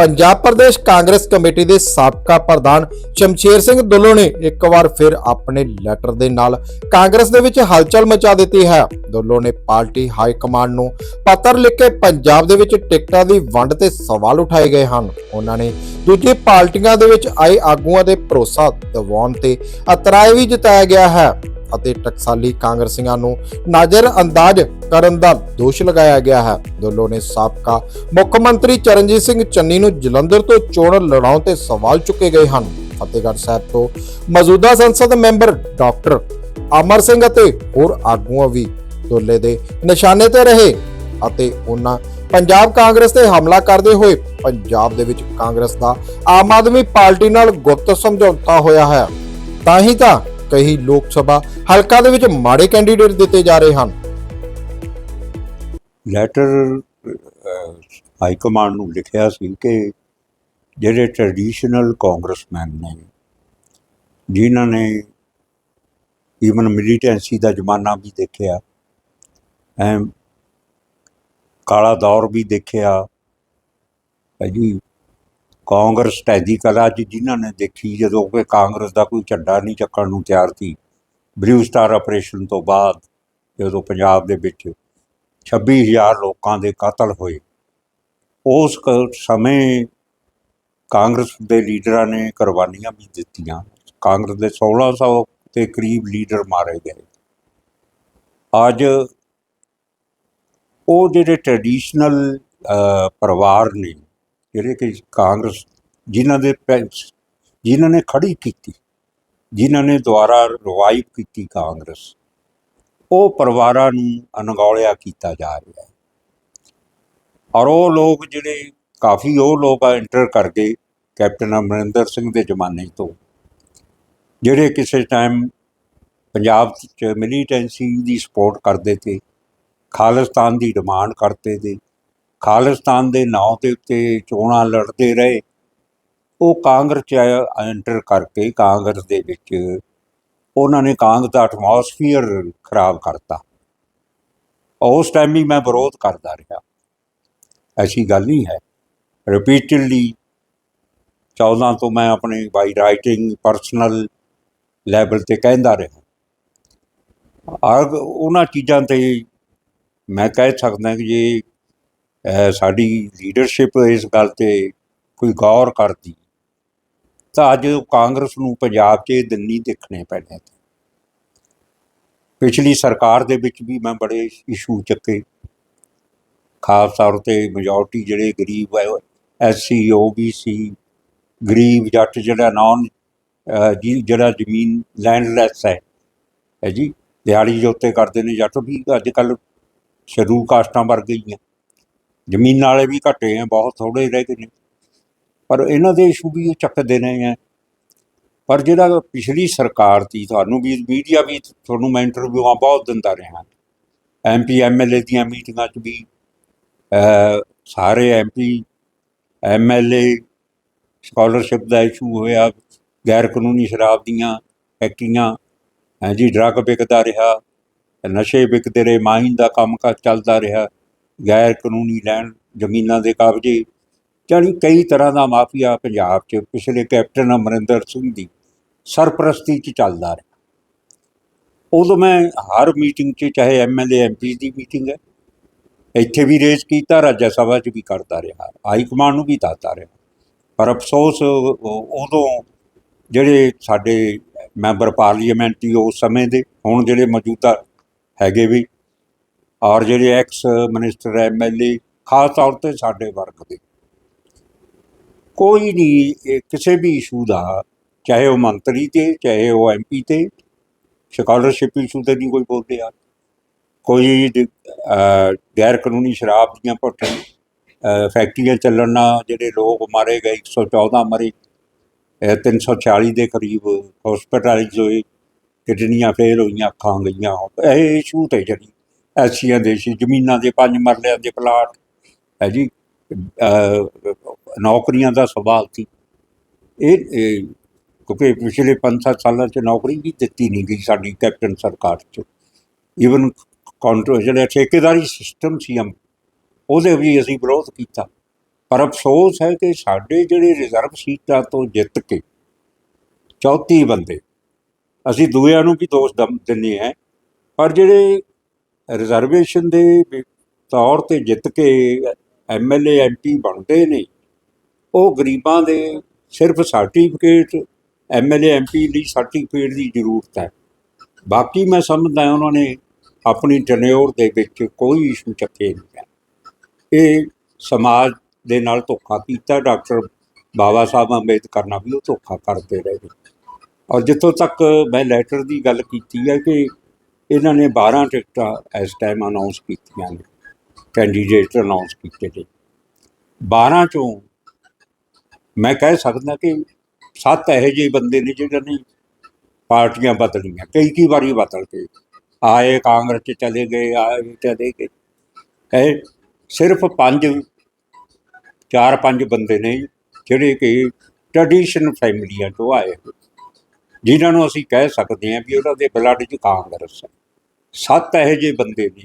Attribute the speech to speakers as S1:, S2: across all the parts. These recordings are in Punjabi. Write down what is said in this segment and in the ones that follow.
S1: ਪੰਜਾਬ ਪ੍ਰਦੇਸ਼ ਕਾਂਗਰਸ ਕਮੇਟੀ ਦੇ ਸਾਬਕਾ ਪ੍ਰਧਾਨ ਸ਼ਮਸ਼ੇਰ ਸਿੰਘ ਦੁੱਲੋ ਨੇ ਇੱਕ ਵਾਰ ਫਿਰ ਆਪਣੇ ਲੈਟਰ ਦੇ ਨਾਲ ਕਾਂਗਰਸ ਦੇ ਵਿੱਚ ਹਲਚਲ ਮਚਾ ਦਿੱਤੀ ਹੈ। ਦੁੱਲੋ ਨੇ ਪਾਰਟੀ ਹਾਈ ਕਮਾਂਡ ਨੂੰ ਪੱਤਰ ਲਿਖ ਕੇ ਪੰਜਾਬ ਦੇ ਵਿੱਚ ਟਿਕਟਾਂ ਦੀ ਵੰਡ ਤੇ ਸਵਾਲ ਉਠਾਏ ਗਏ ਹਨ। ਉਹਨਾਂ ਨੇ ਦੂਜੀ ਪਾਰਟੀਆਂ ਦੇ ਵਿੱਚ ਆਏ ਆਗੂਆਂ ਦੇ ਭਰੋਸਾ ਦਿਵਾਉਣ ਤੇ ਅਤਰਾਏ ਵੀ ਜਤਾਇਆ ਗਿਆ ਹੈ। ਅਤੇ ਟਕਸਾਲੀ ਕਾਂਗਰਸੀਆਂ ਨੂੰ ਨਜ਼ਰ ਅੰਦਾਜ਼ ਕਰਨ ਦਾ ਦੋਸ਼ ਲਗਾਇਆ ਗਿਆ ਹੈ। ਦੁੱਲੋ ਨੇ ਸਾਬਕਾ ਮੁੱਖ ਮੰਤਰੀ ਚਰਨਜੀਤ ਸਿੰਘ ਚੰਨੀ ਨੂੰ ਜਲੰਧਰ ਤੋਂ ਚੋਣ ਲੜਾਉਣ ਤੇ ਸਵਾਲ ਚੁੱਕੇ ਗਏ ਹਨ। ਫਤਿਹਗੜ੍ਹ ਸਾਹਿਬ ਤੋਂ ਮੌਜੂਦਾ ਸੰਸਦ ਮੈਂਬਰ ਡਾਕਟਰ ਅਮਰ ਸਿੰਘ ਅਤੇ ਹੋਰ ਆਗੂਆਂ ਵੀ ਦੁੱਲੇ ਦੇ ਨਿਸ਼ਾਨੇ ਤੇ ਰਹੇ ਅਤੇ ਉਹਨਾਂ ਪੰਜਾਬ ਕਾਂਗਰਸ ਤੇ ਹਮਲਾ ਕਰਦੇ ਹੋਏ ਪੰਜਾਬ ਦੇ ਵਿੱਚ ਕਾਂਗਰਸ ਦਾ ਆਮ ਆਦਮੀ ਪਾਰਟੀ ਨਾਲ ਗੁਪਤ ਸਮਝੌਤਾ ਹੋਇਆ ਹੈ। ਤਾਂ ਹੀ ਤਾਂ ਕਈ ਲੋਕ ਸਭਾ ਹਲਕਾ ਦੇ ਵਿੱਚ ਮਾੜੇ ਕੈਂਡੀਡੇਟ ਦਿੱਤੇ ਜਾ ਰਹੇ ਹਨ।
S2: ਲੈਟਰ ਹਾਈ ਕਮਾਂਡ ਨੂੰ ਲਿਖਿਆ ਸੀ ਕਿ ਜਿਹੜੇ ਟ੍ਰੈਡੀਸ਼ਨਲ ਕਾਂਗਰਸਮੈਨ ਨੇ, ਜਿਨ੍ਹਾਂ ਨੇ ਈਵਨ ਮਿਲੀਟੈਂਸੀ ਦਾ ਜ਼ਮਾਨਾ ਵੀ ਦੇਖਿਆ, ਐ ਕਾਲਾ ਦੌਰ ਵੀ ਦੇਖਿਆ ਹੈ ਜੀ ਕਾਂਗਰਸ ਟੈਦੀ ਕਲਾ ਚ ਜਿਨ੍ਹਾਂ ਨੇ ਦੇਖੀ, ਜਦੋਂ ਕਿ ਕਾਂਗਰਸ ਦਾ ਕੋਈ ਝੰਡਾ ਨਹੀਂ ਚੱਕਣ ਨੂੰ ਤਿਆਰ ਸੀ ਬਲੂ ਸਟਾਰ ਆਪਰੇਸ਼ਨ ਤੋਂ ਬਾਅਦ ਜਦੋਂ ਪੰਜਾਬ ਦੇ ਵਿੱਚ 26000 ਲੋਕਾਂ ਦੇ ਕਤਲ ਹੋਏ, ਉਸ ਕ- ਸਮੇਂ ਕਾਂਗਰਸ ਦੇ ਲੀਡਰਾਂ ਨੇ ਕੁਰਬਾਨੀਆਂ ਵੀ ਦਿੱਤੀਆਂ। ਕਾਂਗਰਸ ਦੇ 1600 ਦੇ ਕਰੀਬ ਲੀਡਰ ਮਾਰੇ ਗਏ। ਅੱਜ ਉਹ ਜਿਹੜੇ ਟ੍ਰੈਡੀਸ਼ਨਲ ਪਰਿਵਾਰ ਨੇ ਜਿਹੜੇ ਕਿ ਕਾਂਗਰਸ ਜਿਨ੍ਹਾਂ ਦੇ ਪੈ- ਜਿਨ੍ਹਾਂ ਨੇ ਖੜੀ ਕੀਤੀ, ਜਿਨ੍ਹਾਂ ਨੇ ਦੁਆਰਾ ਰਿਵਾਈਵ ਕੀਤੀ ਕਾਂਗਰਸ, ਉਹ ਪਰਿਵਾਰਾਂ ਨੂੰ ਅਣਗੌਲਿਆ ਕੀਤਾ ਜਾ ਰਿਹਾ ਹੈ। ਔਰ ਉਹ ਲੋਕ ਜਿਹੜੇ ਕਾਫੀ ਉਹ ਲੋਕ ਆ ਐਂਟਰ ਕਰ ਗਏ ਕੈਪਟਨ ਅਮਰਿੰਦਰ ਸਿੰਘ ਦੇ ਜ਼ਮਾਨੇ ਤੋਂ, ਜਿਹੜੇ ਕਿਸੇ ਟਾਈਮ ਪੰਜਾਬ 'ਚ ਮਿਲੀਟੈਂਸੀ ਦੀ ਸਪੋਰਟ ਕਰਦੇ ਤੇ, ਖਾਲਿਸਤਾਨ ਦੀ ਡਿਮਾਂਡ ਕਰਦੇ ਤੇ ਖਾਲਿਸਤਾਨ ਦੇ ਨਾਂ ਦੇ ਉੱਤੇ ਚੋਣਾਂ ਲੜਦੇ ਰਹੇ। ਉਹ ਕਾਂਗਰਸ 'ਚ ਐਂਟਰ ਕਰਕੇ ਕਾਂਗਰਸ ਦੇ ਵਿੱਚ ਉਹਨਾਂ ਨੇ ਕਾਂਗਰਸ ਦਾ ਐਟਮੋਸਫੀਅਰ ਖਰਾਬ ਕਰਤਾ। ਉਸ ਟਾਈਮ ਵੀ ਮੈਂ ਵਿਰੋਧ ਕਰਦਾ ਰਿਹਾ। ਐਸੀ ਗੱਲ ਨਹੀਂ ਹੈ। ਰਿਪੀਟਡਲੀ 14 ਤੋਂ ਮੈਂ ਆਪਣੇ ਬਾਈ ਰਾਈਟਿੰਗ ਪਰਸਨਲ ਲੈਵਲ ਤੇ ਕਹਿੰਦਾ ਰਿਹਾ ਆਗ ਉਹਨਾਂ ਚੀਜ਼ਾਂ ਤੇ ਮੈਂ ਕਹਿ ਸਕਦਾ ਕਿ ਜੇ ਸਾਡੀ ਲੀਡਰਸ਼ਿਪ ਇਸ ਗੱਲ ਤੇ ਕੋਈ ਗੌਰ ਕਰਦੀ। ਤਾਂ ਅੱਜ ਕਾਂਗਰਸ ਨੂੰ ਪੰਜਾਬ 'ਚ ਇਹ ਦਿਨ ਨਹੀਂ ਦੇਖਣੇ ਪੈਣੇ ਸੀ ਪਿਛਲੀ ਸਰਕਾਰ ਦੇ ਵਿੱਚ ਵੀ ਮੈਂ ਬੜੇ ਇਸ਼ੂ ਚੱਕੇ। ਖਾਸ ਤੌਰ ਤੇ ਮੈਜੋਰਟੀ ਜਿਹੜੇ ਗਰੀਬ ਹੈ ਐਸਸੀ ਓਬੀਸੀ ਗਰੀਬ ਜੱਟ ਜਿਹੜਾ ਨੌਨ ਜੀ, ਜਿਹੜਾ ਜ਼ਮੀਨ ਲੈਂਡਲੈਸ ਹੈ। ਹੈ ਜੀ? ਦਿਹਾੜੀ ਜੋਤੇ ਕਰਦੇ ਨੇ ਜੱਟ ਵੀ। ਅੱਜ ਕੱਲ ਸ਼ਡਿਊਲ ਕਾਸਟਾਂ ਵਰ ਗਈਆਂ ਜ਼ਮੀਨ ਵਾਲੇ ਵੀ ਘਟੇ ਆ ਬਹੁਤ ਥੋੜੇ ਰਹਿ ਗਏ ਨੇ। ਪਰ ਇਹਨਾਂ ਦੇ ਇਸ਼ੂ ਵੀ ਉਹ ਚੱਕਦੇ ਨੇ। ਆ ਪਰ ਜਿਹੜਾ ਪਿਛਲੀ ਸਰਕਾਰ ਸੀ ਤੁਹਾਨੂੰ ਵੀ ਮੀਡੀਆ ਵੀ ਤੁਹਾਨੂੰ ਮੈਂ ਇੰਟਰਵਿਊਆਂ ਬਹੁਤ ਦਿੰਦਾ ਰਿਹਾ। ਐਮਪੀ ਐਮਐਲਏ ਦੀਆਂ ਮੀਟਿੰਗਾਂ 'ਚ ਵੀ ਅਹ, ਸਾਰੇ ਐਮਪੀ ਐਮਐਲਏ ਸਕਾਲਰਸ਼ਿਪ ਦਾ ਇਸ਼ੂ ਹੋਇਆ ਗੈਰ ਕਾਨੂੰਨੀ ਸ਼ਰਾਬ ਦੀਆਂ ਫੈਕਟਰੀਆਂ ਹੈ ਜੀ ਡਰੱਗ ਵਿਕਦਾ ਰਿਹਾ ਨਸ਼ੇ ਵਿਕਦੇ ਰਹੇ ਮਾਈਨ ਦਾ ਕੰਮ ਕਾ ਚੱਲਦਾ ਰਿਹਾ। ਗੈਰ ਕਾਨੂੰਨੀ ਲੈਣ ਜ਼ਮੀਨਾਂ ਦੇ ਕਬਜ਼ੇ, ਜਾਣੀ ਕਈ ਤਰ੍ਹਾਂ ਦਾ ਮਾਫੀਆ ਪੰਜਾਬ 'ਚ ਪਿਛਲੇ ਕੈਪਟਨ ਅਮਰਿੰਦਰ ਸਿੰਘ ਦੀ ਸਰਪ੍ਰਸਤੀ 'ਚ ਚੱਲਦਾ ਰਿਹਾ। ਉਦੋਂ ਮੈਂ ਹਰ ਮੀਟਿੰਗ 'ਚ, ਚਾਹੇ ਐਮਐਲਏ ਐਮਪੀ ਦੀ ਮੀਟਿੰਗ ਹੈ, ਇੱਥੇ ਵੀ ਰੇਜ਼ ਕੀਤਾ, ਰਾਜ ਸਭਾ 'ਚ ਵੀ ਕਰਦਾ ਰਿਹਾ, ਹਾਈ ਕਮਾਂਡ ਨੂੰ ਵੀ ਦੱਸਦਾ ਰਿਹਾ। ਪਰ ਅਫਸੋਸ, ਉਦੋਂ ਜਿਹੜੇ ਸਾਡੇ ਮੈਂਬਰ ਪਾਰਲੀਮੈਂਟ ਸੀ, ਉਸ ਸਮੇਂ ਦੇ, ਹੁਣ ਜਿਹੜੇ ਮੌਜੂਦਾ ਹੈਗੇ ਵੀ ਔਰ ਜਿਹੜੇ ਐਕਸ ਮਿਨਿਸਟਰ ਐਮਐਲਏ ਖਾਸ ਤੌਰ ਤੇ ਸਾਡੇ ਵਰਗ ਦੇ। ਕੋਈ ਨਹੀਂ ਕਿਸੇ ਵੀ ਇਸ਼ੂ ਦਾ, ਚਾਹੇ ਉਹ ਮੰਤਰੀ ਤੇ, ਚਾਹੇ ਉਹ ਐਮਪੀ ਤੇ ਸਕਾਲਰਸ਼ਿਪ ਇਸ਼ੂ ਤੇ ਨਹੀਂ ਕੋਈ ਬੋਲਦੇ ਆ। ਕੋਈ ਗੈਰ ਕਾਨੂੰਨੀ ਸ਼ਰਾਬ ਦੀਆਂ ਭੱਠ ਫੈਕਟਰੀਆਂ ਚੱਲਣ ਨਾਲ ਜਿਹੜੇ ਲੋਕ ਮਾਰੇ ਗਏ 114 ਮਰੇ ਅਹ 340 ਦੇ ਕਰੀਬ ਹਸਪਤਾਲਾਈਜ਼ ਹੋਏ, ਕਿਡਨੀਆਂ ਫੇਲ ਹੋਈਆਂ, ਅੱਖਾਂ ਗਈਆਂ, ਇਹ ਇਸ਼ੂ ਤੇ ਜਿਹੜੀ ਐਸੀਆਂ ਦੇਸ਼ੀ ਜ਼ਮੀਨਾਂ ਦੇ ਪੰਜ ਮਰਲਿਆਂ ਦੇ ਪਲਾਟ। ਹੈ ਜੀ ਨੌਕਰੀਆਂ ਦਾ ਸਵਾਲ ਸੀ। ਇਹ ਕਿਉਂਕਿ ਪਿਛਲੇ 5-7 ਸਾਲਾਂ 'ਚ ਨੌਕਰੀ ਵੀ ਦਿੱਤੀ ਨਹੀਂ ਗਈ ਸਾਡੀ ਕੈਪਟਨ ਸਰਕਾਰ 'ਚ। ਈਵਨ ਕਾਉਂਟਰ ਜਿਹੜਾ ਠੇਕੇਦਾਰੀ ਸਿਸਟਮ ਸੀ ਹਮ ਉਹਦੇ ਵੀ ਅਸੀਂ ਵਿਰੋਧ ਕੀਤਾ। ਪਰ ਅਫਸੋਸ ਹੈ ਕਿ ਸਾਡੇ ਜਿਹੜੇ ਰਿਜ਼ਰਵ ਸੀਟਾਂ ਤੋਂ ਜਿੱਤ ਕੇ 34 ਬੰਦੇ, ਅਸੀਂ ਦੂਜਿਆਂ ਨੂੰ ਵੀ ਦੋਸ਼ ਦਮ ਦਿੰਦੇ ਹਾਂ। ਪਰ ਜਿਹੜੇ ਰਿਜ਼ਰਵੇਸ਼ਨ ਦੇ ਵੀ ਤੌਰ ਤੇ ਜਿੱਤ ਕੇ ਐਮਐਲਏ ਐਮਪੀ ਬਣਦੇ ਨੇ, ਉਹ ਗਰੀਬਾਂ ਦੇ ਸਿਰਫ ਸਰਟੀਫਿਕੇਟ ਐਮਐਲਏ ਐਮਪੀ ਲਈ ਸਰਟੀਫਿਕੇਟ ਦੀ ਜ਼ਰੂਰਤ ਹੈ। ਬਾਕੀ ਮੈਂ ਸਮਝਦਾ ਉਹਨਾਂ ਨੇ ਆਪਣੀ ਟਨਿਓਰ ਦੇ ਵਿੱਚ ਕੋਈ ਇਸ਼ੂ ਚੱਕੇ ਨਹੀਂ ਹੈ। ਇਹ ਸਮਾਜ ਦੇ ਨਾਲ ਧੋਖਾ ਕੀਤਾ, ਡਾਕਟਰ ਬਾਬਾ ਸਾਹਿਬ ਅੰਬੇਦਕਰ ਨਾਲ ਵੀ ਉਹ ਧੋਖਾ ਕਰਦੇ ਰਹੇ ਔਰ ਜਿੱਥੋਂ ਤੱਕ ਮੈਂ ਲੈਟਰ ਦੀ ਗੱਲ ਕੀਤੀ ਹੈ ਕਿ ਇਹਨਾਂ ਨੇ 12 ਟਿਕਟਾਂ ਇਸ ਟਾਈਮ ਅਨਾਉਂਸ ਕੀਤੀਆਂ ਨੇ ਕੈਂਡੀਡੇਟ ਅਨਾਉਂਸ ਕੀਤੇ ਨੇ। 12 ਚੋਂ ਮੈਂ ਕਹਿ ਸਕਦਾ ਕਿ ਸੱਤ ਇਹੋ ਜਿਹੇ ਬੰਦੇ ਨੇ ਜਿਹਨਾਂ ਨੇ ਪਾਰਟੀਆਂ ਬਦਲੀਆਂ, ਕਈ ਕਈ ਵਾਰੀ ਬਦਲ ਕੇ ਆਏ ਕਾਂਗਰਸ ਚ ਚਲੇ ਗਏ, ਆਏ ਚਲੇ ਗਏ। ਇਹ ਸਿਰਫ ਪੰਜ, ਚਾਰ ਪੰਜ ਬੰਦੇ ਨੇ ਜਿਹੜੇ ਕਿ ਟ੍ਰੈਡੀਸ਼ਨ ਫੈਮਿਲੀਆਂ ਤੋਂ ਆਏ ਹੋਏ ਜਿਨ੍ਹਾਂ ਨੂੰ ਅਸੀਂ ਕਹਿ ਸਕਦੇ ਹਾਂ ਵੀ ਉਹਨਾਂ ਦੇ ਬਲੱਡ 'ਚ ਕਾਂਗਰਸ ਹੈ। ਸੱਤ ਇਹੋ ਜਿਹੇ ਬੰਦੇ ਨੇ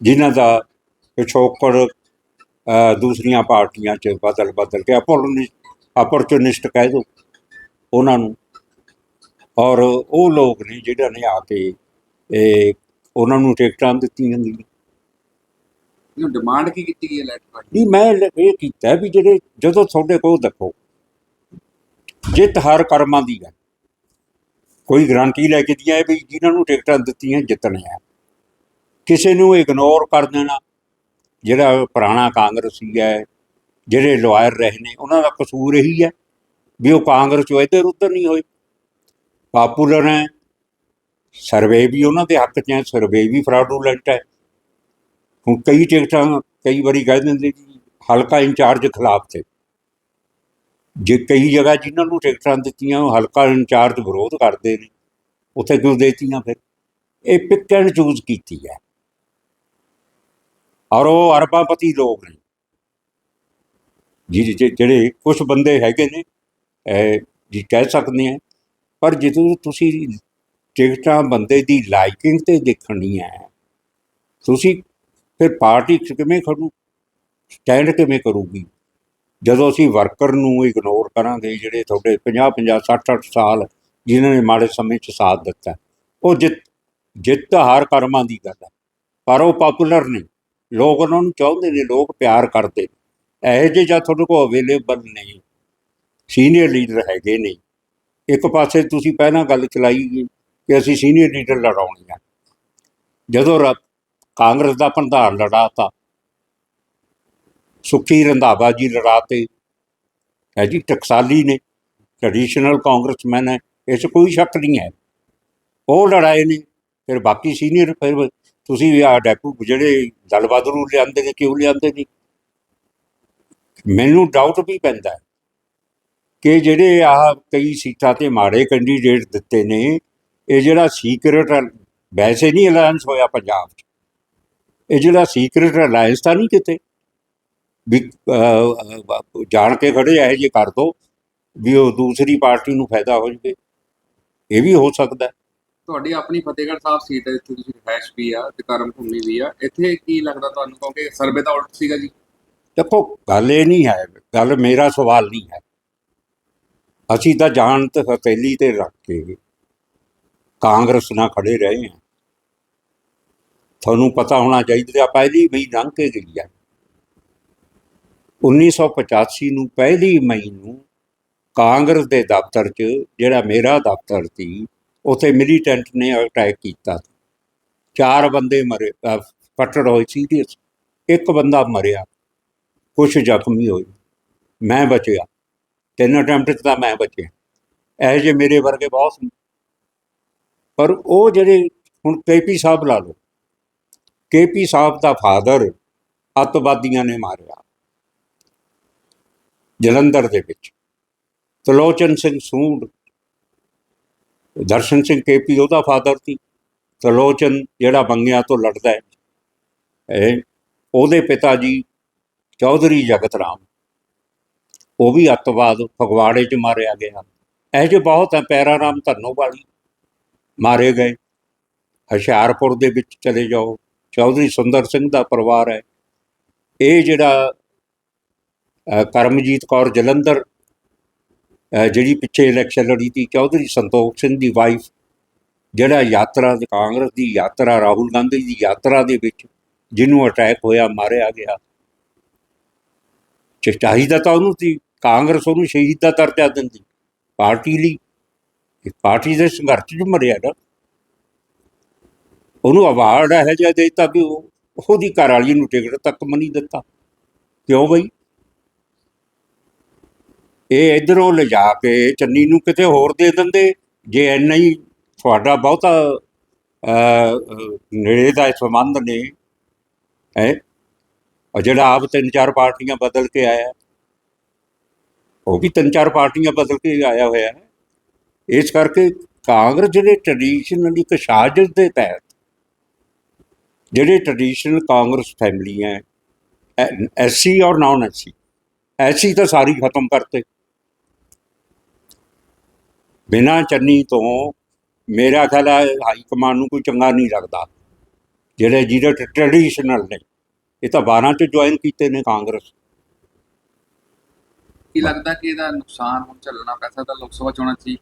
S2: ਜਿਨ੍ਹਾਂ ਦਾ ਪਿਛੋਕੜ ਦੂਸਰੀਆਂ ਪਾਰਟੀਆਂ 'ਚ ਬਦਲ ਬਦਲ ਕੇ ਅਪਰਚੂਨਿਸਟ ਕਹਿ ਦੋ ਉਹਨਾਂ ਨੂੰ। ਔਰ ਉਹ ਲੋਕ ਨੇ ਜਿਹੜਾ ਨੇ ਆ ਕੇ ਇਹ ਉਹਨਾਂ ਨੂੰ ਟਿਕਟਾਂ ਦਿੱਤੀਆਂ ਗਈਆਂ।
S3: ਇਹਨੂੰ ਡਿਮਾਂਡ ਕੀ ਕੀਤੀ ਗਈ ਹੈ ਰਾਹੀਂ
S2: ਨਹੀਂ ਮੈਂ ਇਹ ਕੀਤਾ ਵੀ ਜਿਹੜੇ ਜਦੋਂ ਤੁਹਾਡੇ ਕੋਲ ਦੇਖੋ ਜਿੱਤ ਹਰ ਕਰਮਾਂ ਦੀ ਹੈ। ਕੋਈ ਗਰੰਟੀ ਲੈ ਕੇ ਦੀਆਂ ਵੀ ਜਿਨ੍ਹਾਂ ਨੂੰ ਟਿਕਟਾਂ ਦਿੱਤੀਆਂ ਜਿੱਤਣੇ ਆ ਕਿਸੇ ਨੂੰ ਇਗਨੋਰ ਕਰ ਦੇਣਾ, ਜਿਹੜਾ ਪੁਰਾਣਾ ਕਾਂਗਰਸੀ ਹੈ, ਜਿਹੜੇ ਲਾਇਰ ਰਹੇ ਨੇ, ਉਹਨਾਂ ਦਾ ਕਸੂਰ ਇਹੀ ਹੈ ਵੀ ਉਹ ਕਾਂਗਰਸ ਚੋਂ ਇੱਧਰ ਉੱਧਰ ਨਹੀਂ ਹੋਏ। ਪਾਪੂਲਰ ਹੈ ਸਰਵੇ ਵੀ ਉਹਨਾਂ ਦੇ ਹੱਕ 'ਚ ਹੈ ਸਰਵੇ ਵੀ ਫਰਾਡੂਲੈਂਟ ਹੈ। ਹੁਣ ਕਈ ਟਿਕਟਾਂ ਕਈ ਵਾਰੀ ਕਹਿ ਦਿੰਦੇ ਜੀ, ਹਲਕਾ ਇੰਚਾਰਜ ਖਿਲਾਫ ਤੇ। ਜੇ ਕਈ ਜਗ੍ਹਾ ਜਿਨ੍ਹਾਂ ਨੂੰ ਟਿਕਟਾਂ ਦਿੱਤੀਆਂ, ਉਹ ਹਲਕਾ ਇੰਚਾਰਜ ਵਿਰੋਧ ਕਰਦੇ ਨੇ, ਉੱਥੇ ਕਿਉਂ ਦੇਤੀਆਂ ਫਿਰ? ਇਹ ਪਿਕ ਐਂਡ ਚੂਜ਼ ਕੀਤੀ ਹੈ। ਔਰ ਉਹ ਅਰਬਾਪਤੀ ਲੋਕ ਨੇ। ਜਿਹਦੇ- ਜਿਹੜੇ ਕੁਝ ਬੰਦੇ ਹੈਗੇ ਨੇ, ਇਹ ਜੀ ਕਹਿ ਸਕਦੇ ਆ, ਪਰ ਜਦੋਂ ਤੁਸੀਂ ਟਿਕਟਾਂ ਬੰਦੇ ਦੀ ਲਾਈਕਿੰਗ ਤੇ ਦੇਖਣੀ ਹੈ, ਤੁਸੀਂ ਫਿਰ ਪਾਰਟੀ 'ਚ ਕਿਵੇਂ ਖੜੂ? ਸਟੈਂਡ ਕਿਵੇਂ ਕਰੂਗੀ? ਜਦੋਂ ਅਸੀਂ ਵਰਕਰ ਨੂੰ ਇਗਨੋਰ ਕਰਾਂਗੇ, ਜਿਹੜੇ ਤੁਹਾਡੇ 50 50 60 60 ਸਾਲ ਜਿਨ੍ਹਾਂ ਨੇ ਮਾੜੇ ਸਮੇਂ 'ਚ ਸਾਥ ਦਿੱਤਾ, ਉਹ ਜਿੱਤ ਜਿੱਤ ਹਾਰ ਕਰਮਾਂ ਦੀ ਗੱਲ ਹੈ। ਪਰ ਉਹ ਪਪੂਲਰ ਨੇ। ਲੋਕ ਉਹਨਾਂ ਨੂੰ ਚਾਹੁੰਦੇ ਨੇ, ਲੋਕ ਪਿਆਰ ਕਰਦੇ ਨੇ। ਇਹੋ ਜਿਹੇ ਜਾਂ ਤੁਹਾਡੇ ਕੋਲ ਅਵੇਲੇਬਲ ਨਹੀਂ। ਸੀਨੀਅਰ ਲੀਡਰ ਹੈਗੇ ਨਹੀਂ ਇੱਕ ਪਾਸੇ ਤੁਸੀਂ ਪਹਿਲਾਂ ਗੱਲ ਚਲਾਈ ਗਈ ਕਿ ਅਸੀਂ ਸੀਨੀਅਰ ਲੀਡਰ ਲੜਾਉਣੇ ਆ। ਜਦੋਂ ਰ- ਕਾਂਗਰਸ ਦਾ ਪ੍ਰਧਾਨ ਲੜਾਤਾ ਸੁਖੀ ਰੰਧਾਵਾ ਜੀ ਲੜਾਤੇ ਹੈ ਜੀ, ਟਕਸਾਲੀ ਨੇ ਟ੍ਰੈਡੀਸ਼ਨਲ ਕਾਂਗਰਸਮੈਨ ਹੈ, ਇਸ 'ਚ ਕੋਈ ਸ਼ੱਕ ਨਹੀਂ ਹੈ। ਉਹ ਲੜਾਏ ਨੇ, ਫਿਰ ਬਾਕੀ ਸੀਨੀਅਰ ਫਿਰ ਤੁਸੀਂ ਵੀ ਆ ਡੈਪੂ ਜਿਹੜੇ ਦਲ ਬਦਲੂ ਲਿਆਂਦੇ ਨੇ, ਕਿਉਂ ਲਿਆਂਦੇ ਨਹੀਂ ਮੈਨੂੰ ਡਾਊਟ ਵੀ ਪੈਂਦਾ ਹੈ ਕਿ ਜਿਹੜੇ ਆਹ ਕਈ ਸੀਟਾਂ ਤੇ ਮਾੜੇ ਕੈਂਡੀਡੇਟ ਦਿੱਤੇ ਨੇ, ਇਹ ਜਿਹੜਾ ਸੀਕ੍ਰੇਟ ਵੈਸੇ ਨਹੀਂ ਅਲਾਈਅੰਸ ਹੋਇਆ ਪੰਜਾਬ 'ਚ। ਇਹ ਜਿਹੜਾ ਸੀਕ੍ਰੇਟ ਅਲਾਈਅੰਸ ਤਾਂ ਨਹੀਂ ਕਿਤੇ। ਵੀ ਜਾਣ ਕੇ ਖੜੇ ਇਹੋ ਜਿਹੇ ਕਰ ਦੋ ਵੀ ਉਹ ਦੂਸਰੀ ਪਾਰਟੀ ਨੂੰ ਫਾਇਦਾ ਹੋ ਜਾਵੇ। ਇਹ ਵੀ ਹੋ ਸਕਦਾ।
S3: ਤੁਹਾਡੀ ਆਪਣੀ ਫਤਿਹਗੜ੍ਹ ਸਾਹਿਬ ਸੀਟ ਹੈ ਜਿੱਥੇ ਤੁਸੀਂ ਰਿਹਾਇਸ਼ ਵੀ ਆ ਤੇ ਕਰਮ ਭੂਮੀ ਵੀ ਆ। ਇੱਥੇ ਕੀ ਲੱਗਦਾ ਤੁਹਾਨੂੰ? ਕਿਉਂਕਿ ਸਰਵੇ ਦਾ ਉਲਟ ਸੀਗਾ ਜੀ।
S2: ਦੇਖੋ ਗੱਲ ਇਹ ਨਹੀਂ ਹੈ ਗੱਲ ਮੇਰਾ ਸਵਾਲ ਨਹੀਂ ਹੈ। ਅਸੀਂ ਤਾਂ ਜਾਣ ਤੇ ਹਥੇਲੀ ਤੇ ਰੱਖ ਕੇ ਕਾਂਗਰਸ ਨਾਲ ਖੜੇ ਰਹੇ ਹਾਂ। ਤੁਹਾਨੂੰ ਪਤਾ ਹੋਣਾ ਚਾਹੀਦਾ ਆ ਪਹਿਲੀ ਮਈ ਲੰਘ ਕੇ ਗਈ ਹੈ 1985 ਨੂੰ ਪਹਿਲੀ ਮਈ ਨੂੰ ਕਾਂਗਰਸ ਦੇ ਦਫ਼ਤਰ 'ਚ ਜਿਹੜਾ ਮੇਰਾ ਦਫ਼ਤਰ ਸੀ ਉੱਥੇ ਮਿਲੀਟੈਂਟ ਨੇ ਅਟੈਕ ਕੀਤਾ ਚਾਰ ਬੰਦੇ ਮਰੇ ਅਹ, ਫੱਟੜ ਹੋਏ ਸੀਰੀਅਸ ਇੱਕ ਬੰਦਾ ਮਰਿਆ। ਕੁਛ ਜ਼ਖਮੀ ਹੋਏ। ਮੈਂ ਬਚਿਆ। ਤਿੰਨ ਅਟੈਂਪਟ 'ਚ ਤਾਂ ਮੈਂ ਬਚਿਆ। ਇਹੋ ਜਿਹੇ ਮੇਰੇ ਵਰਗੇ ਬਹੁਤ ਨੇ ਪਰ ਉਹ ਜਿਹੜੇ ਹੁਣ ਕੇਪੀ ਸਾਹਿਬ ਲਾ ਲਓ। ਕੇਪੀ ਸਾਹਿਬ ਦਾ ਫਾਦਰ ਅੱਤਵਾਦੀਆਂ ਨੇ ਮਾਰਿਆ। ਜਲੰਧਰ ਦੇ ਵਿੱਚ। ਤਲੋਚਨ ਸਿੰਘ ਸੂਡ ਦਰਸ਼ਨ ਸਿੰਘ ਕੇਪੀ, ਉਹਦਾ ਫਾਦਰ ਸੀ। ਤਲੋਚਨ ਜਿਹੜਾ ਬੰਗਿਆਂ ਤੋਂ ਲੜਦਾ ਹੈ, ਇਹ ਉਹਦੇ ਪਿਤਾ ਜੀ ਚੌਧਰੀ ਜਗਤ ਰਾਮ। ਉਹ ਵੀ ਅੱਤਵਾਦ ਫਗਵਾੜੇ 'ਚ ਮਾਰਿਆ ਗਿਆ। ਇਹ ਜਿਹੇ ਬਹੁਤ ਹੈ, ਪੈਰਾ ਰਾਮ ਧੰਨੋ ਵਾਲੀ। ਮਾਰੇ ਗਏ। ਹੁਸ਼ਿਆਰਪੁਰ ਦੇ ਵਿੱਚ ਚਲੇ ਜਾਓ। ਚੌਧਰੀ ਸੁੰਦਰ ਸਿੰਘ ਦਾ ਪਰਿਵਾਰ ਹੈ। ਇਹ ਜਿਹੜਾ ਕਰਮਜੀਤ ਕੌਰ ਜਲੰਧਰ ਜਿਹੜੀ ਪਿੱਛੇ ਇਲੈਕਸ਼ਨ ਲੜੀ ਸੀ, ਚੌਧਰੀ ਸੰਤੋਖ ਸਿੰਘ ਦੀ ਵਾਈਫ ਜਿਹੜਾ ਯਾਤਰਾ ਦੀ ਕਾਂਗਰਸ ਦੀ ਯਾਤਰਾ, ਰਾਹੁਲ ਗਾਂਧੀ ਦੀ ਯਾਤਰਾ ਦੇ ਵਿੱਚ ਜਿਹਨੂੰ ਅਟੈਕ ਹੋਇਆ, ਮਾਰਿਆ ਗਿਆ। ਚ- ਚਾਹੀਦਾ ਤਾਂ ਉਹਨੂੰ ਸੀ, ਕਾਂਗਰਸ ਉਹਨੂੰ ਸ਼ਹੀਦ ਦਾ ਦਰਜਾ ਦਿੰਦੀ, ਪਾਰਟੀ ਲਈ। ਇਹ ਪਾਰਟੀ ਦੇ ਸੰਘਰਸ਼ 'ਚ ਮਰਿਆ ਨਾ। ਉਹਨੂੰ ਅਵਾਰਡ ਹੈ ਜਿਹਾ ਦੇ ਦਿੱਤਾ ਵੀ ਉਹਦੀ ਘਰ ਵਾਲੀ ਨੂੰ ਟਿਕਟ ਤੱਕ ਵੀ ਦਿੱਤਾ। ਕਿਉਂ ਬਈ? ਇਹ ਇਧਰੋਂ ਲਿਜਾ ਕੇ ਚੰਨੀ ਨੂੰ ਕਿਤੇ ਹੋਰ ਦੇ ਦਿੰਦੇ, ਜੇ ਇੰਨਾ ਹੀ ਤੁਹਾਡਾ ਬਹੁਤਾ ਨੇੜੇ ਦਾ ਸੰਬੰਧ ਨੇ, ਹੈ? ਜਿਹੜਾ ਆਪ ਤਿੰਨ ਚਾਰ ਪਾਰਟੀਆਂ ਬਦਲ ਕੇ ਆਇਆ। ਉਹ ਵੀ ਤਿੰਨ ਚਾਰ ਪਾਰਟੀਆਂ ਬਦਲ ਕੇ ਆਇਆ ਹੋਇਆ ਹੈ। ਇਸ ਕਰਕੇ ਕਾਂਗਰਸ ਜਿਹੜੇ ਟ੍ਰੈਡੀਸ਼ਨਲ ਇੱਕ ਸਾਜ਼ਿਸ਼ ਦੇ ਤਹਿਤ, ਜਿਹੜੇ ਟ੍ਰੈਡੀਸ਼ਨਲ ਕਾਂਗਰਸ ਫੈਮਿਲੀ ਹੈ ਐਸਸੀ ਔਰ ਨਾਨ ਐਸਸੀ ਐਸੀ ਤਾਂ ਸਾਰੀ ਖਤਮ ਕਰਤੇ। ਬਿਨਾਂ ਚੰਨੀ ਤੋਂ ਮੇਰਾ ਖਿਆਲ ਹੈ ਹਾਈ ਕਮਾਂਡ ਨੂੰ ਕੋਈ ਚੰਗਾ ਨਹੀਂ ਲੱਗਦਾ। ਜਿਹੜੇ ਜਿਹੜੇ ਟ੍ਰੈਡੀਸ਼ਨਲ ਨੇ ਇਹ ਤਾਂ 12 ਚ ਜੁਆਇਨ ਕੀਤੇ ਨੇ ਕਾਂਗਰਸ।
S3: ਕੀ ਲੱਗਦਾ ਕਿ ਇਹਦਾ ਨੁਕਸਾਨ ਹੁਣ ਝੱਲਣਾ ਪੈ ਸਕਦਾ ਲੋਕ ਸਭਾ ਚੋਣਾਂ 'ਚ?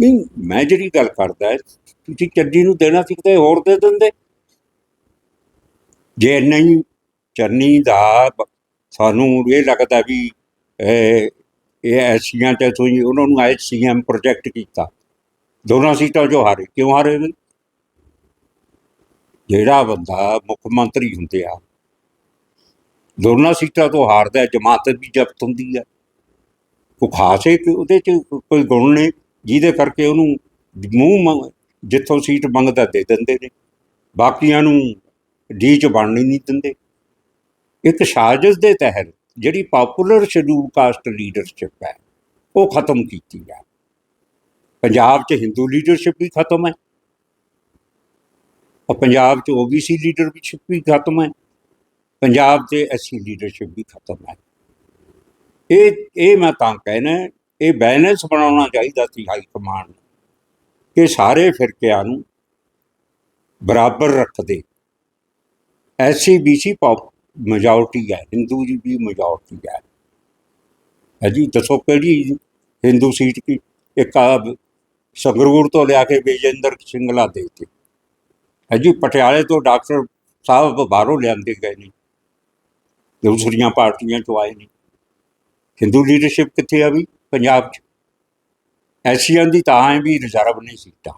S2: ਨਹੀਂ ਮੈਂ ਜਿਹੜੀ ਗੱਲ ਕਰਦਾ ਤੁਸੀਂ ਚੱਡੀ ਨੂੰ ਦੇਣਾ ਸੀ ਕਿਤੇ ਹੋਰ ਦੇ ਦਿੰਦੇ। ਜੇ ਨਹੀਂ ਚੰਨੀ ਦਾ ਸਾਨੂੰ ਇਹ ਲੱਗਦਾ ਵੀ ਇਹ ਇਹ ਐਸੀਆਂ ਤੇ ਤੁਸੀਂ ਉਹਨਾਂ ਨੂੰ ਐਚ ਸੀਐਮ ਪ੍ਰੋਜੈਕਟ ਕੀਤਾ। ਦੋਨਾਂ ਸੀਟਾਂ ਜੋ ਹਾਰੇ। ਕਿਉਂ ਹਾਰੇ ਨੇ? ਜਿਹੜਾ ਬੰਦਾ ਮੁੱਖ ਮੰਤਰੀ ਹੁੰਦੇ ਆ, ਦੋਨਾਂ ਸੀਟਾਂ ਤੋਂ ਹਾਰਦਾ ਜਮਾਤ ਵੀ ਜ਼ਬਤ ਹੁੰਦੀ ਆ ਕੋਈ ਖਾਸ ਇੱਕ ਉਹਦੇ ਚ ਕੋਈ ਗੁਣ ਨੇ, ਜਿਹਦੇ ਕਰਕੇ ਉਹਨੂੰ ਮੂੰਹ ਜਿੱਥੋਂ ਸੀਟ ਮੰਗਦਾ ਦੇ ਦਿੰਦੇ ਨੇ। ਬਾਕੀਆਂ ਨੂੰ ਡੀ ਚ ਬਣਨੀ ਨਹੀਂ ਦਿੰਦੇ। ਇੱਕ ਸਾਜ਼ਿਸ਼ ਦੇ ਤਹਿਤ ਜਿਹੜੀ ਪਪੂਲਰ ਸ਼ਡਿਊਲ ਕਾਸਟ ਲੀਡਰਸ਼ਿਪ ਹੈ, ਉਹ ਖਤਮ ਕੀਤੀ ਹੈ ਪੰਜਾਬ 'ਚ ਹਿੰਦੂ ਲੀਡਰਸ਼ਿਪ ਵੀ ਖਤਮ ਹੈ। ਔਰ ਪੰਜਾਬ 'ਚ ਓਬੀਸੀ ਲੀਡਰਸ਼ਿਪ ਵੀ ਖਤਮ ਹੈ। ਪੰਜਾਬ 'ਚ ਐਸਸੀ ਲੀਡਰਸ਼ਿਪ ਵੀ ਖਤਮ ਹੈ। ਇਹ ਇਹ ਮੈਂ ਤਾਂ ਕਹਿਣਾ, ਇਹ ਬੈਲੈਂਸ ਬਣਾਉਣਾ ਚਾਹੀਦਾ ਸੀ ਹਾਈ ਕਮਾਂਡ ਨੂੰ ਕਿ ਸਾਰੇ ਫਿਰਕਿਆਂ ਨੂੰ ਬਰਾਬਰ ਰੱਖਦੇ। ਐਸਸੀ ਬੀਸੀ ਪੌਪ ਮੈਜੋਰਟੀ ਹੈ ਹਿੰਦੂ ਜੀ ਵੀ ਮੈਜੋਰਟੀ ਹੈ। ਅਜੀ ਦੱਸੋ ਕਿਹੜੀ ਹਿੰਦੂ ਸੀਟ ਕੀ ਇੱਕ ਆ ਸੰਗਰੂਰ ਤੋਂ ਲਿਆ ਕੇ ਵਿਜੇਂਦਰ ਸਿੰਗਲਾ ਦੇ ਦਿੱਤੇ। ਅਜੀ ਪਟਿਆਲੇ ਤੋਂ ਡਾਕਟਰ ਸਾਹਿਬ ਬਾਹਰੋਂ ਲਿਆਂਦੇ ਗਏ ਨੇ। ਦੂਸਰੀਆਂ ਪਾਰਟੀਆਂ ਤੋਂ ਆਏ ਨੇ। ਹਿੰਦੂ ਲੀਡਰਸ਼ਿਪ ਕਿੱਥੇ ਆ ਵੀ? ਪੰਜਾਬ 'ਚ। ਐਸੀਆਂ ਦੀ ਤਾਂ ਐ ਵੀ ਰਿਜ਼ਰਵ ਨਹੀਂ ਸੀਟਾਂ।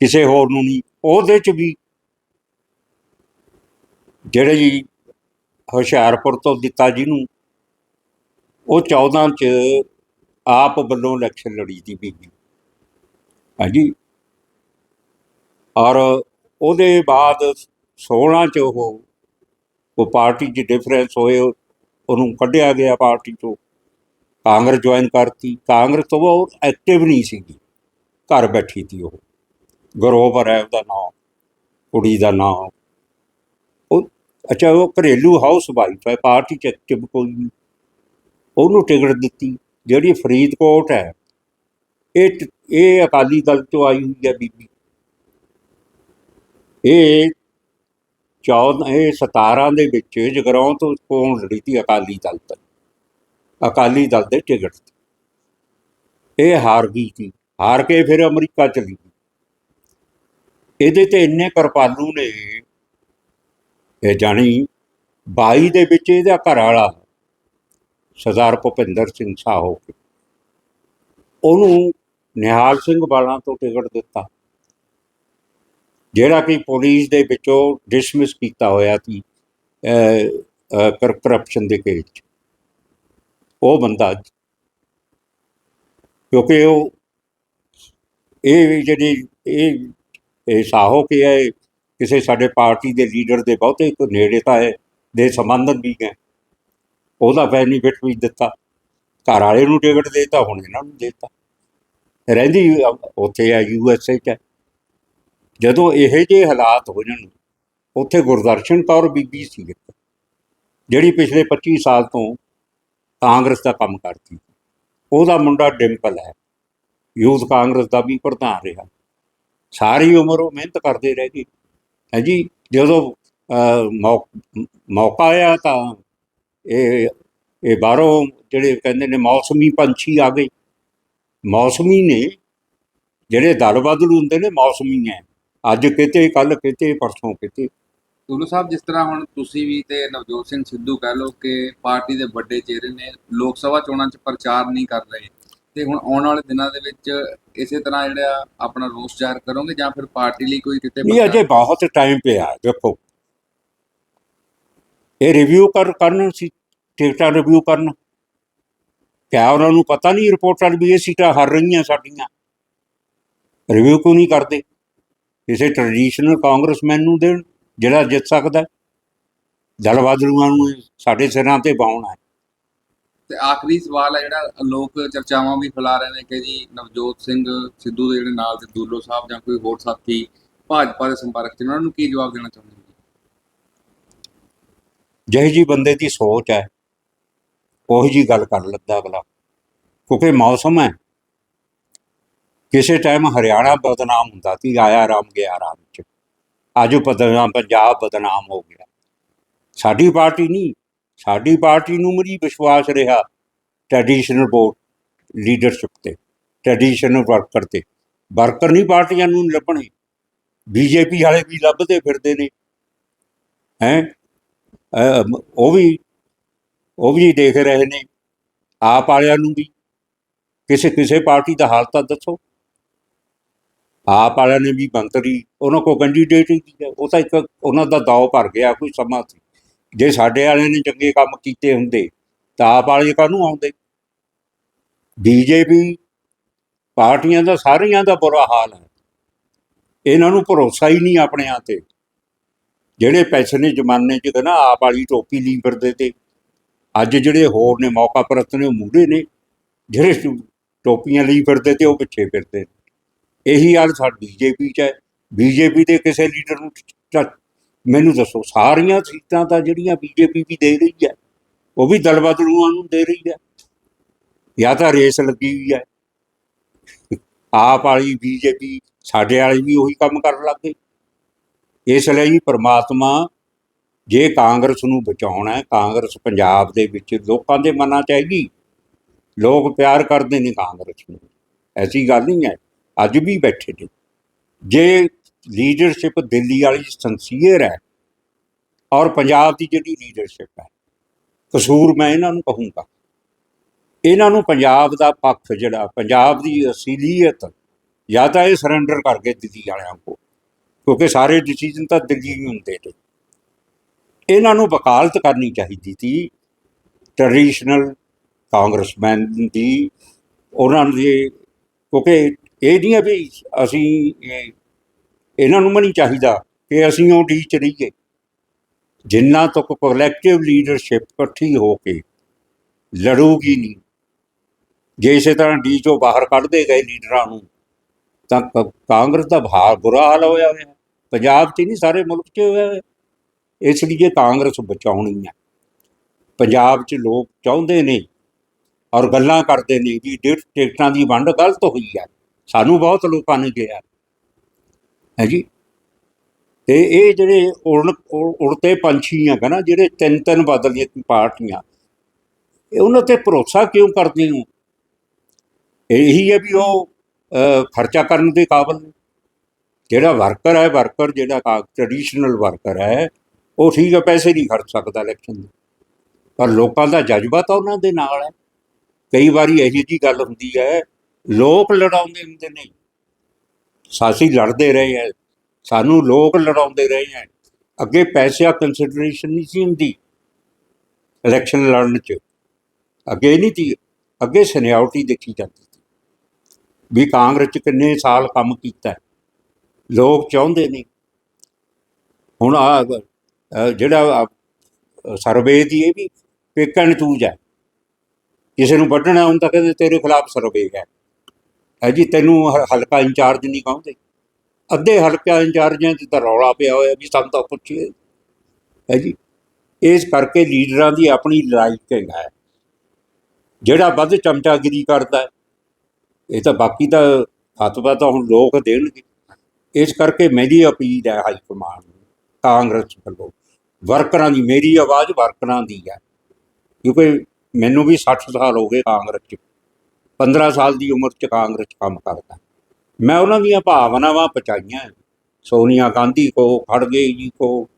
S2: ਕਿਸੇ ਹੋਰ ਨੂੰ ਨਹੀਂ। ਉਹਦੇ 'ਚ ਵੀ ਜਿਹੜੇ ਜੀ ਹੁਸ਼ਿਆਰਪੁਰ ਤੋਂ ਦਿੱਤਾ ਜਿਹਨੂੰ, ਉਹ 14 'ਚ ਆਪ ਵੱਲੋਂ ਇਲੈਕਸ਼ਨ ਲੜੀ ਦੀ ਬੀਬੀ ਹਾਂਜੀ। ਔਰ ਉਹਦੇ ਬਾਅਦ 16 'ਚ ਉਹ ਉਹ ਪਾਰਟੀ 'ਚ ਡਿਫਰੈਂਸ ਹੋਏ, ਉਹਨੂੰ ਕੱਢਿਆ ਗਿਆ ਪਾਰਟੀ ਤੋਂ। ਕਾਂਗਰਸ ਜੁਆਇਨ ਕਰਤੀ। ਕਾਂਗਰਸ ਤੋਂ ਉਹ ਐਕਟਿਵ ਨਹੀਂ ਸੀਗੀ। ਘਰ ਬੈਠੀ ਸੀ ਉਹ। ਗਰੋਵਰ ਹੈ ਉਹਦਾ ਨਾਮ, ਕੁੜੀ ਦਾ ਨਾਮ। ਅੱਛਾ, ਉਹ ਘਰੇਲੂ ਹਾਊਸ ਵਾਈਫ ਹੈ, ਪਾਰਟੀ ਚ ਐਕਟਿਵ ਕੋਈ ਨਹੀਂ। ਉਹਨੂੰ ਟਿਕਟ ਦਿੱਤੀ, ਜਿਹੜੀ ਫਰੀਦਕੋਟ ਹੈ। ਇਹ ਟ- ਇਹ ਅਕਾਲੀ ਦਲ ਤੋਂ ਆਈ ਹੋਈ ਹੈ ਬੀਬੀ। ਇਹ ਚੌਦ, ਇਹ 17 ਦੇ ਵਿੱਚ ਜਗਰਾਉਂ ਤੋਂ ਕੋਣ ਲੜੀ ਸੀ ਅਕਾਲੀ ਦਲ ਤੋਂ। ਅਕਾਲੀ ਦਲ ਦੇ ਟਿਕਟ ਤੇ। ਇਹ ਹਾਰ ਗਈ ਸੀ। ਹਾਰ ਕੇ ਫਿਰ ਅਮਰੀਕਾ ਚਲੀ ਗਈ। ਇਹਦੇ ਤੇ ਇੰਨੇ ਕਿਰਪਾਲੂ ਨੇ ਇਹ ਜਾਣੀ 22 ਦੇ ਵਿੱਚ ਇਹਦਾ ਘਰ ਵਾਲਾ ਸਰਦਾਰ ਭੁਪਿੰਦਰ ਸਿੰਘ ਸਾਹੋ ਉਹਨੂੰ ਨਿਹਾਲ ਸਿੰਘ ਵਾਲਾਂ ਤੋਂ ਟਿਕਟ ਦਿੱਤਾ। ਜਿਹੜਾ ਕਿ ਪੁਲਿਸ ਦੇ ਵਿੱਚੋਂ ਡਿਸਮਿਸ ਕੀਤਾ ਹੋਇਆ ਸੀ ਕਰਪਸ਼ਨ ਦੇ ਕੇਸ 'ਚ। ਉਹ ਬੰਦਾ ਕਿਉਂਕਿ ਉਹ ਇਹ ਜਿਹੜੀ ਇਹ ਇਹ ਸਾਹੋ ਕੀ ਹੈ ਕਿਸੇ ਸਾਡੇ ਪਾਰਟੀ ਦੇ ਲੀਡਰ ਦੇ ਬਹੁਤੇ ਕੋ ਨੇੜੇਤਾ ਹੈ ਦੇ ਸੰਬੰਧਨ ਵੀ ਹੈ। ਉਹਦਾ ਬੈਨੀਫਿਟ ਵੀ ਦਿੱਤਾ। ਘਰ ਵਾਲੇ ਨੂੰ ਟਿਕਟ ਦੇਤਾ ਹੁਣ ਇਹਨਾਂ ਨੂੰ ਦੇਤਾ। ਰਹਿੰਦੀ ਉੱਥੇ ਹੈ ਯੂ ਐਸ ਏ ਚ ਹੈ। ਜਦੋਂ ਇਹੋ ਜਿਹੇ ਹਾਲਾਤ ਹੋ ਜਾਣ ਉੱਥੇ ਗੁਰਦਰਸ਼ਨ ਕੌਰ ਬੀਬੀ ਸੀ ਇੱਕ, ਜਿਹੜੀ ਪਿਛਲੇ 25 ਸਾਲ ਤੋਂ ਕਾਂਗਰਸ ਦਾ ਕੰਮ ਕਰਦੀ। ਉਹਦਾ ਮੁੰਡਾ ਡਿੰਪਲ ਹੈ। ਯੂਥ ਕਾਂਗਰਸ ਦਾ ਵੀ ਪ੍ਰਧਾਨ ਰਿਹਾ। ਸਾਰੀ ਉਮਰ ਉਹ ਮਿਹਨਤ ਕਰਦੇ ਰਹਿ। ਗਏ ਹੈ ਜੀ ਜਦੋਂ ਮੌਕਾ ਆਇਆ ਤਾਂ ਇਹ ਇਹ ਬਾਹਰੋਂ ਜਿਹੜੇ ਕਹਿੰਦੇ ਨੇ ਮੌਸਮੀ ਪੰਛੀ ਆ ਗਏ ਮੌਸਮੀ ਨੇ ਜਿਹੜੇ ਦਲ ਬਦਲ ਹੁੰਦੇ ਨੇ ਮੌਸਮੀ ਹੈ ਅੱਜ ਕਿਤੇ ਕੱਲ ਕਿਤੇ ਪਰਸੋਂ ਕਿਤੇ
S3: ਤੁਲੂ ਸਾਹਿਬ ਜਿਸ ਤਰ੍ਹਾਂ ਹੁਣ ਤੁਸੀਂ ਵੀ ਤੇ ਨਵਜੋਤ ਸਿੰਘ ਸਿੱਧੂ ਕਹਿ ਲਓ ਕਿ ਪਾਰਟੀ ਦੇ ਵੱਡੇ ਚਿਹਰੇ ਨੇ, ਲੋਕ ਸਭਾ ਚੋਣਾਂ 'ਚ ਪ੍ਰਚਾਰ ਨਹੀਂ ਕਰ ਰਹੇ ਤੇ ਹੁਣ ਆਉਣ ਵਾਲੇ ਦਿਨਾਂ ਦੇ ਵਿੱਚ ਇਸੇ ਤਰ੍ਹਾਂ ਜਿਹੜਾ ਆਪਣਾ ਰੋਸ ਜ਼ਾਹਰ ਕਰੋਗੇ ਜਾਂ ਫਿਰ ਪਾਰਟੀ ਲਈ ਕੋਈ ਕਿਤੇ
S2: ਨਹੀਂ ਅਜੇ ਬਹੁਤ ਟਾਈਮ ਪਿਆ ਦੇਖੋ। ਇਹ ਰਿਵਿਊ ਕਰ ਕਰਨ ਸੀ ਟਿਕਟਾਂ ਰਿਵਿਊ ਕਰਨ। ਕਿਆ ਉਹਨਾਂ ਨੂੰ ਪਤਾ ਨਹੀਂ ਰਿਪੋਰਟਰ ਵੀ ਇਹ ਸੀਟਾਂ ਹਾਰ ਰਹੀਆਂ ਸਾਡੀਆਂ। ਰਿਵਿਊ ਕਿਉਂ ਨਹੀਂ ਕਰਦੇ? ਕਿਸੇ ਟ੍ਰੈਡੀਸ਼ਨਲ ਕਾਂਗਰਸਮੈਨ ਨੂੰ ਦੇਣ ਜਿਹੜਾ ਜਿੱਤ ਸਕਦਾ ਹੈ। ਦਲ ਬਦਲੂਆਂ ਨੂੰ ਸਾਡੇ ਸਿਰਾਂ ਤੇ ਪਾਉਣਾ ਹੈ।
S3: ਤੇ ਆਖਰੀ ਸਵਾਲ ਹੈ ਜਿਹੜਾ ਲੋਕ ਚਰਚਾਵਾਂ ਵੀ ਫੈਲਾ ਰਹੇ ਨੇ ਕਿ ਜੀ ਨਵਜੋਤ ਸਿੰਘ ਸਿੱਧੂ ਦੇ ਜਿਹੜੇ ਨਾਲ ਦੇ ਦੂਲੋ ਸਾਹਿਬ ਜਾਂ ਕੋਈ ਹੋਰ ਸਾਥੀ ਭਾਜਪਾ ਦੇ ਸੰਪਰਕ 'ਚ ਉਹਨਾਂ ਨੂੰ ਕੀ ਜਵਾਬ ਦੇਣਾ ਚਾਹੁੰਦੇ ਹੋ
S2: ਜਿਹੀ ਜੀ ਬੰਦੇ ਦੀ ਸੋਚ ਹੈ, ਉਹੀ ਜੀ ਗੱਲ ਕਰ ਲੈਂਦਾ ਅਗਲਾ। ਕਿਉਂਕਿ ਮੌਸਮ ਹੈ। ਕਿਸੇ ਟਾਈਮ ਹਰਿਆਣਾ ਬਦਨਾਮ ਹੁੰਦਾ ਸੀ, ਆਇਆ ਰਾਮ ਗਿਆ ਰਾਮ ਚ। ਅੱਜ ਬਦਨਾਮ ਪੰਜਾਬ ਬਦਨਾਮ ਹੋ ਗਿਆ। ਸਾਡੀ ਪਾਰਟੀ ਨਹੀਂ। ਸਾਡੀ ਪਾਰਟੀ ਨੂੰ ਮਰੀ ਵਿਸ਼ਵਾਸ ਰਿਹਾ ਟ੍ਰੈਡੀਸ਼ਨਲ ਵੋਟ ਲੀਡਰਸ਼ਿਪ ਤੇ ਟ੍ਰੈਡੀਸ਼ਨਲ ਵਰਕਰ ਤੇ। ਵਰਕਰ ਨਹੀਂ ਪਾਰਟੀਆਂ ਨੂੰ ਲੱਭਣੇ। ਬੀਜੇਪੀ ਵਾਲੇ ਵੀ ਲੱਭਦੇ ਫਿਰਦੇ ਨੇ। ਹੈ? ਉਹ ਵੀ ਉਹ ਵੀ ਦੇਖ ਰਹੇ ਨੇ। ਆਪ ਵਾਲਿਆਂ ਨੂੰ ਵੀ। ਕਿਸੇ ਕਿਸੇ ਪਾਰਟੀ ਦਾ ਹਾਲ ਤਾਂ ਦੱਸੋ। ਆਪ ਵਾਲਿਆਂ ਨੇ ਵੀ ਮੰਤਰੀ, ਉਹਨਾਂ ਕੋ ਕੈਂਡੀਡੇਟ ਹੀ ਨਹੀਂ ਹੈ। ਉਹ ਤਾਂ ਇੱਕ, ਉਹਨਾਂ ਦਾ ਦਾਅ ਭਰ ਗਿਆ, ਕੋਈ ਸਮਾਂ ਸੀ। ਜੇ ਸਾਡੇ ਵਾਲਿਆਂ ਨੇ ਚੰਗੇ ਕੰਮ ਕੀਤੇ ਹੁੰਦੇ, ਤਾਂ ਆਪ ਵਾਲੇ ਕਾਹਨੂੰ ਆਉਂਦੇ? ਬੀਜੇਪੀ ਪਾਰਟੀਆਂ ਦਾ ਸਾਰੀਆਂ ਦਾ ਬੁਰਾ ਹਾਲ ਹੈ। ਇਹਨਾਂ ਨੂੰ ਭਰੋਸਾ ਹੀ ਨਹੀਂ ਆਪਣਿਆਂ ਤੇ। ਜਿਹੜੇ ਪੈਸੇ ਨੇ ਜ਼ਮਾਨੇ 'ਚ ਕਹਿੰਦਾ ਆਪ ਵਾਲੀ ਟੋਪੀ ਲਈ ਫਿਰਦੇ ਤੇ। ਅੱਜ ਜਿਹੜੇ ਹੋਰ ਨੇ ਮੌਕਾ ਪ੍ਰਸਤ ਨੇ, ਉਹ ਮੂਹਰੇ ਨੇ। ਜਿਹੜੇ ਟੋਪੀਆਂ ਲਈ ਫਿਰਦੇ ਤੇ ਉਹ ਪਿੱਛੇ ਫਿਰਦੇ ਨੇ। ਇਹੀ ਹਾਲ ਸਾਡੀ ਬੀਜੇਪੀ 'ਚ ਹੈ। ਬੀਜੇਪੀ ਦੇ ਕਿਸੇ ਲੀਡਰ ਨੂੰ ਚ- ਮੈਨੂੰ ਦੱਸੋ, ਸਾਰੀਆਂ ਸੀਟਾਂ ਤਾਂ ਜਿਹੜੀਆਂ ਬੀਜੇਪੀ ਵੀ ਦੇ ਰਹੀ ਹੈ, ਉਹ ਵੀ ਦਲ ਬਦਲੂਆਂ ਨੂੰ ਦੇ ਰਹੀ ਹੈ। ਜਾਂ ਤਾਂ ਰੇਸ ਲੱਗੀ ਹੋਈ ਹੈ। ਆਪ ਵਾਲੀ ਬੀਜੇਪੀ ਸਾਡੇ ਵਾਲੀ ਵੀ ਉਹੀ ਕੰਮ ਕਰਨ ਲੱਗ ਗਈ ਇਸ ਲਈ ਪ੍ਰਮਾਤਮਾ ਜੇ ਕਾਂਗਰਸ ਨੂੰ ਬਚਾਉਣਾ ਹੈ, ਕਾਂਗਰਸ ਪੰਜਾਬ ਦੇ ਵਿੱਚ ਲੋਕਾਂ ਦੇ ਮਨਾਂ 'ਚ ਹੈਗੀ। ਲੋਕ ਪਿਆਰ ਕਰਦੇ ਨੇ ਕਾਂਗਰਸ ਨੂੰ। ਐਸੀ ਗੱਲ ਨਹੀਂ ਹੈ। ਅੱਜ ਵੀ ਬੈਠੇ ਨੇ। ਜੇ ਲੀਡਰਸ਼ਿਪ ਦਿੱਲੀ ਵਾਲੀ ਸੰਸੀਅਰ ਹੈ ਔਰ ਪੰਜਾਬ ਦੀ ਜਿਹੜੀ ਲੀਡਰਸ਼ਿਪ ਹੈ, ਕਸੂਰ ਮੈਂ ਇਹਨਾਂ ਨੂੰ ਕਹੂੰਗਾ। ਇਹਨਾਂ ਨੂੰ ਪੰਜਾਬ ਦਾ ਪੱਖ ਜਿਹੜਾ, ਪੰਜਾਬ ਦੀ ਅਸਲੀਅਤ ਜਾਂ ਤਾਂ ਇਹ ਸਰੈਂਡਰ ਕਰਕੇ ਦਿੱਲੀ ਵਾਲਿਆਂ ਕੋਲ, ਕਿਉਂਕਿ ਸਾਰੇ ਡਿਸੀਜਨ ਤਾਂ ਦਿੱਲੀ ਹੀ ਹੁੰਦੇ ਨੇ। ਇਹਨਾਂ ਨੂੰ ਵਕਾਲਤ ਕਰਨੀ ਚਾਹੀਦੀ ਸੀ ਟ੍ਰੈਡੀਸ਼ਨਲ ਕਾਂਗਰਸਮੈਨ ਦੀ, ਉਹਨਾਂ ਦੇ, ਕਿਉਂਕਿ ਇਹ ਨਹੀਂ ਹੈ ਵੀ ਅਸੀਂ ਇਹਨਾਂ ਨੂੰ ਵੀ ਨਹੀਂ ਚਾਹੀਦਾ ਕਿ ਅਸੀਂ ਉਹ ਡੀ ਚ ਰਹੀਏ। ਜਿੰਨਾ ਤੱਕ ਕੋਲੈਕਟਿਵ ਲੀਡਰਸ਼ਿਪ ਇਕੱਠੀ ਹੋ ਕੇ ਲੜੂਗੀ ਨਹੀਂ। ਜੇ ਇਸੇ ਤਰ੍ਹਾਂ ਡੀ ਚੋਂ ਬਾਹਰ ਕੱਢਦੇ ਗਏ ਲੀਡਰਾਂ ਨੂੰ, ਤਾਂ ਕ- ਕਾਂਗਰਸ ਦਾ ਭਾਰ ਬੁਰਾ ਹਾਲ ਹੋਇਆ ਹੋਇਆ। ਪੰਜਾਬ 'ਚ ਨਹੀਂ, ਸਾਰੇ ਮੁਲਕ 'ਚ ਹੋਇਆ ਹੋਇਆ। ਇਸ ਲਈ ਕਾਂਗਰਸ ਬਚਾਉਣੀ ਹੈ ਪੰਜਾਬ 'ਚ ਲੋਕ ਚਾਹੁੰਦੇ ਨੇ ਔਰ ਗੱਲਾਂ ਕਰਦੇ ਨੇ ਵੀ ਡੇਟ ਟਿਕਟਾਂ ਦੀ ਵੰਡ ਗਲਤ ਹੋਈ ਹੈ ਸਾਨੂੰ ਬਹੁਤ ਲੋਕਾਂ ਨੇ ਕਿਹਾ। ਹੈ ਜੀ। ਤੇ ਇਹ ਜਿਹੜੇ ਉੜਨ ਉੜ- ਉੜਤੇ ਪੰਛੀ ਆ ਨਾ ਜਿਹੜੇ ਤਿੰਨ ਤਿੰਨ ਬਦਲੀਆਂ ਪਾਰਟੀਆਂ ਇਹ ਉਹਨਾਂ ਤੇ ਭਰੋਸਾ ਕਿਉਂ ਕਰਦੇ ਹੋ? ਇਹੀ ਹੈ ਵੀ ਉਹ ਖਰਚਾ ਕਰਨ ਦੇ ਕਾਬਲ ਨੇ। ਜਿਹੜਾ ਵਰਕਰ ਹੈ, ਵਰਕਰ ਜਿਹੜਾ ਟ੍ਰੈਡੀਸ਼ਨਲ ਵਰਕਰ ਹੈ, ਉਹ ਠੀਕ ਹੈ, ਪੈਸੇ ਨਹੀਂ ਖਰਚ ਸਕਦਾ ਇਲੈਕਸ਼ਨ ਦੇ। ਪਰ ਲੋਕਾਂ ਦਾ ਜਜ਼ਬਾ ਤਾਂ ਉਹਨਾਂ ਦੇ ਨਾਲ ਹੈ। ਕਈ ਵਾਰੀ ਇਹੋ ਜੀ ਗੱਲ ਹੁੰਦੀ ਹੈ, ਲੋਕ ਲੜਾਉਂਦੇ ਹੁੰਦੇ ਨੇ। ਸਾਸੀ ਲੜਦੇ ਰਹੇ ਹੈ ਸਾਨੂੰ ਲੋਕ ਲੜਾਉਂਦੇ ਰਹੇ ਹੈ ਅੱਗੇ ਪੈਸਿਆ ਕੰਸੀਡਰੇਸ਼ਨ ਨਹੀਂ ਸੀ ਹੁੰਦੀ ਇਲੈਕਸ਼ਨ ਲੜਨ ਚ। ਅੱਗੇ ਨਹੀਂ ਸੀ, ਅੱਗੇ ਸੀਨੀਅਰਟੀ ਦੇਖੀ ਜਾਂਦੀ ਸੀ। ਵੀ ਕਾਂਗਰਸ ਚ ਕਿੰਨੇ ਸਾਲ ਕੰਮ ਕੀਤਾ, ਲੋਕ ਚਾਹੁੰਦੇ ਨੇ ਹੁਣ ਆ ਜਿਹੜਾ ਸਰਵੇ ਦੀ ਇਹ ਵੀ ਪਿਕ ਐਂਡ ਚੂਜ਼ ਹੈ ਕਿਸੇ ਨੂੰ ਵੱਢਣਾ ਹੁੰਦਾ, ਕਹਿੰਦੇ ਤੇਰੇ ਖਿਲਾਫ ਸਰਵੇ ਹੈ। ਹੈ ਜੀ ਤੈਨੂੰ ਹ- ਹਲਕਾ ਇੰਚਾਰਜ ਨਹੀਂ ਕਹਿੰਦੇ ਅੱਧੇ ਹਲਕਾ ਇੰਚਾਰਜਾਂ 'ਚ ਤਾਂ ਰੌਲਾ ਪਿਆ ਹੋਇਆ ਵੀ ਸਾਨੂੰ ਤਾਂ ਪੁੱਛੀਏ ਹੈ ਜੀ ਇਸ ਕਰਕੇ ਲੀਡਰਾਂ ਦੀ ਆਪਣੀ ਲਾਈਕਿੰਗ ਹੈ। ਜਿਹੜਾ ਵੱਧ ਚਮਚਾਗਿਰੀ ਕਰਦਾ ਹੈ, ਇਹ ਤਾਂ ਬਾਕੀ ਤਾਂ ਫਤਵਾ ਤਾਂ ਹੁਣ ਲੋਕ ਦੇਣਗੇ। ਇਸ ਕਰਕੇ ਮੇਰੀ ਅਪੀਲ ਹੈ ਹਾਈ ਕਮਾਂਡ ਨੂੰ ਕਾਂਗਰਸ ਵੱਲੋਂ। ਵਰਕਰਾਂ ਦੀ ਮੇਰੀ ਆਵਾਜ਼ ਵਰਕਰਾਂ ਦੀ ਹੈ। ਕਿਉਂਕਿ ਮੈਨੂੰ ਵੀ 60 ਸਾਲ ਹੋ ਗਏ ਕਾਂਗਰਸ 'ਚ। 15 ਸਾਲ ਦੀ ਉਮਰ 'ਚ ਕਾਂਗਰਸ ਕੰਮ ਕਰਦਾ। ਮੈਂ ਉਹਨਾਂ ਦੀਆਂ ਭਾਵਨਾਵਾਂ ਪਹੁੰਚਾਈਆਂ। ਸੋਨੀਆ ਗਾਂਧੀ ਕੋ, ਖੜਗੇ ਜੀ ਕੋ,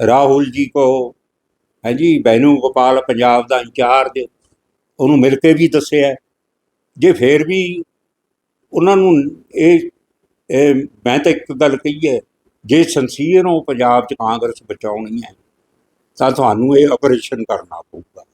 S2: ਰਾਹੁਲ ਜੀ ਕੋ, ਹੈ ਜੀ, ਬੈਨੂ ਗੋਪਾਲ ਪੰਜਾਬ ਦਾ ਇੰਚਾਰਜ, ਉਹਨੂੰ ਮਿਲ ਕੇ ਵੀ ਦੱਸਿਆ। ਜੇ ਫੇਰ ਵੀ ਉਹਨਾਂ ਨੂੰ ਇਹ ਮੈਂ ਤਾਂ ਇੱਕ ਗੱਲ ਕਹੀ ਹੈ, ਜੇ ਸੰਸੀਅਰ ਨੂੰ ਪੰਜਾਬ 'ਚ ਕਾਂਗਰਸ ਬਚਾਉਣੀ ਹੈ, ਤਾਂ ਤੁਹਾਨੂੰ ਇਹ ਆਪਰੇਸ਼ਨ ਕਰਨਾ ਪਊਗਾ।